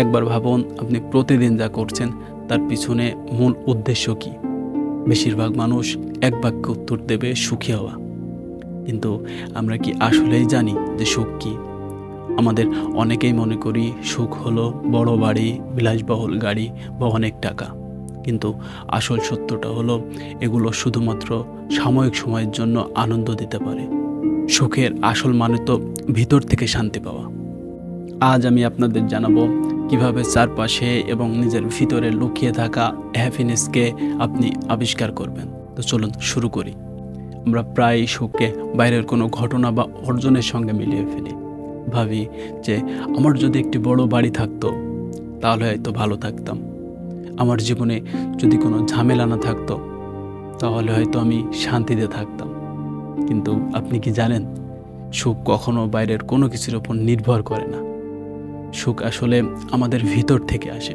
একবার ভাবুন আপনি প্রতিদিন যা করছেন, তার পিছনে মূল উদ্দেশ্য কি? বেশিরভাগ মানুষ এক বাক্যে উত্তর দেবে সুখী হওয়া। কিন্তু আমরা কি আসলেই জানি যে সুখ কী? আমাদের অনেকেই মনে করি সুখ হলো বড় বাড়ি, বিলাসবহুল গাড়ি বা অনেক টাকা। কিন্তু আসল সত্যটা হলো এগুলো শুধুমাত্র সাময়িক সময়ের জন্য আনন্দ দিতে পারে। সুখের আসল মানে তো ভিতর থেকে শান্তি পাওয়া। আজ আমি আপনাদের জানাব কীভাবে চারপাশে এবং নিজের ভিতরে লুকিয়ে থাকা হ্যাপিনেসকে আপনি আবিষ্কার করবেন। তো চলুন শুরু করি। আমরা প্রায় সুখকে বাইরের কোনো ঘটনা বা অর্জনের সঙ্গে মিলিয়ে ফেলি। ভাবি যে আমার যদি একটি বড় বাড়ি থাকতো, তাহলে হয়তো ভালো থাকতাম। আমার জীবনে যদি কোনো ঝামেলা না থাকতো, তাহলে হয়তো আমি শান্তিতে থাকতাম। কিন্তু আপনি কি জানেন, সুখ কখনো বাইরের কোনো কিছুর ওপর নির্ভর করে না। সুখ আসলে আমাদের ভিতর থেকে আসে।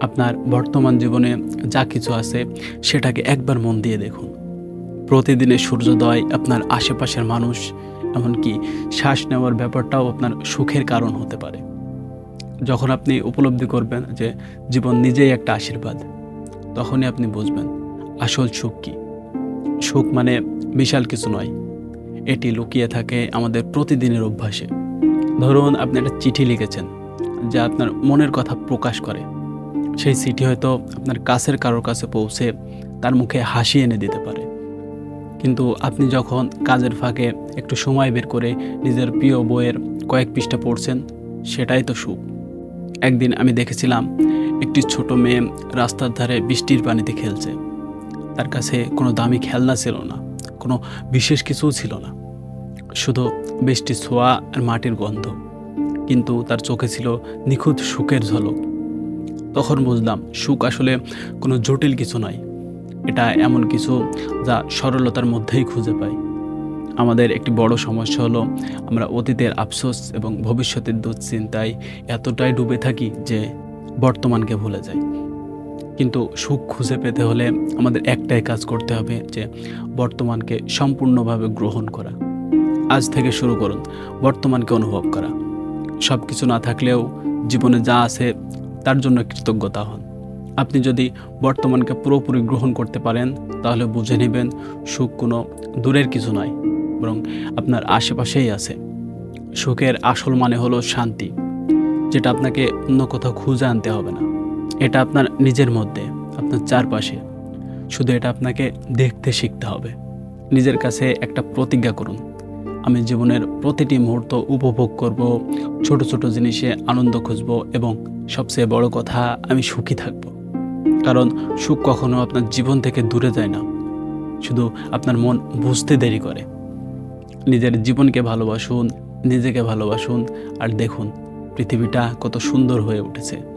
আপনার বর্তমান জীবনে যা কিছু আছে সেটাকে একবার মন দিয়ে দেখুন। প্রতিদিনের সূর্যোদয় আপনার আশেপাশের মানুষ, এমনকি শ্বাস নেওয়ার ব্যাপারটাও আপনার সুখের কারণ হতে পারে। যখন আপনি উপলব্ধি করবেন যে জীবন নিজেই একটা আশীর্বাদ, তখনই আপনি বুঝবেন আসল সুখ কী। সুখ মানে বিশাল কিছু নয়, এটি লুকিয়ে থাকে আমাদের প্রতিদিনের অভ্যাসে। ধরুন আপনি একটা চিঠি লিখেছেন যা আপনার মনের কথা প্রকাশ করে। সেই চিঠি হয়তো আপনার কাছের কারোর কাছে পৌঁছে তার মুখে হাসি এনে দিতে পারে। কিন্তু আপনি যখন কাজের ফাঁকে একটু সময় বের করে নিজের প্রিয় বইয়ের কয়েক পৃষ্ঠা পড়ছেন, সেটাই তো সুখ। একদিন আমি দেখেছিলাম একটি ছোট মেয়ে রাস্তার ধারে বৃষ্টির পানিতে খেলছে। তার কাছে কোনো দামি খেলনা ছিল না, কোনো বিশেষ কিছুও ছিল না। শুধু বৃষ্টির ছোঁয়া আর মাটির গন্ধ, কিন্তু তার চোখে ছিল নিখুঁত সুখের ঝলক। তখন বুঝলাম সুখ আসলে কোনো জটিল কিছু নয়। এটা এমন কিছু যা সরলতার মধ্যেই খুঁজে পাই। আমাদের একটি বড় সমস্যা হলো আমরা অতীতের আফসোস এবং ভবিষ্যতের দুশ্চিন্তায় এতটাই ডুবে থাকি যে বর্তমানকে ভুলে যাই। কিন্তু সুখ খুঁজে পেতে হলে আমাদের একটাই কাজ করতে হবে যে বর্তমানকে সম্পূর্ণভাবে গ্রহণ করা। আজ থেকে শুরু করুন। বর্তমানকে অনুভব করা। সব কিছু না থাকলেও জীবনে যা আছে, তার জন্য কৃতজ্ঞতা হন। আপনি যদি বর্তমানকে পুরোপুরি গ্রহণ করতে পারেন, তাহলে বুঝে নেবেন সুখ কোনো দূরের কিছু নয়, বরং আপনার আশেপাশেই আছে। সুখের আসল মানে হলো শান্তি, যেটা আপনাকে অন্য কোথাও খুঁজে আনতে হবে না। এটা আপনার নিজের মধ্যে, আপনার চারপাশে। শুধু এটা আপনাকে দেখতে শিখতে হবে। নিজের কাছে একটা প্রতিজ্ঞা করুন। আমি জীবনের প্রতিটি মুহূর্ত উপভোগ করব, ছোট ছোট জিনিসে আনন্দ খুঁজব এবং সবচেয়ে বড় কথা, আমি সুখী থাকব। কারণ সুখ কখনো আপনার জীবন থেকে দূরে যায় না। শুধু আপনার মন বুঝতে দেরি করে। নিজের জীবনকে ভালোবাসুন, নিজেকে ভালোবাসুন, আর দেখুন পৃথিবীটা কত সুন্দর হয়ে উঠেছে।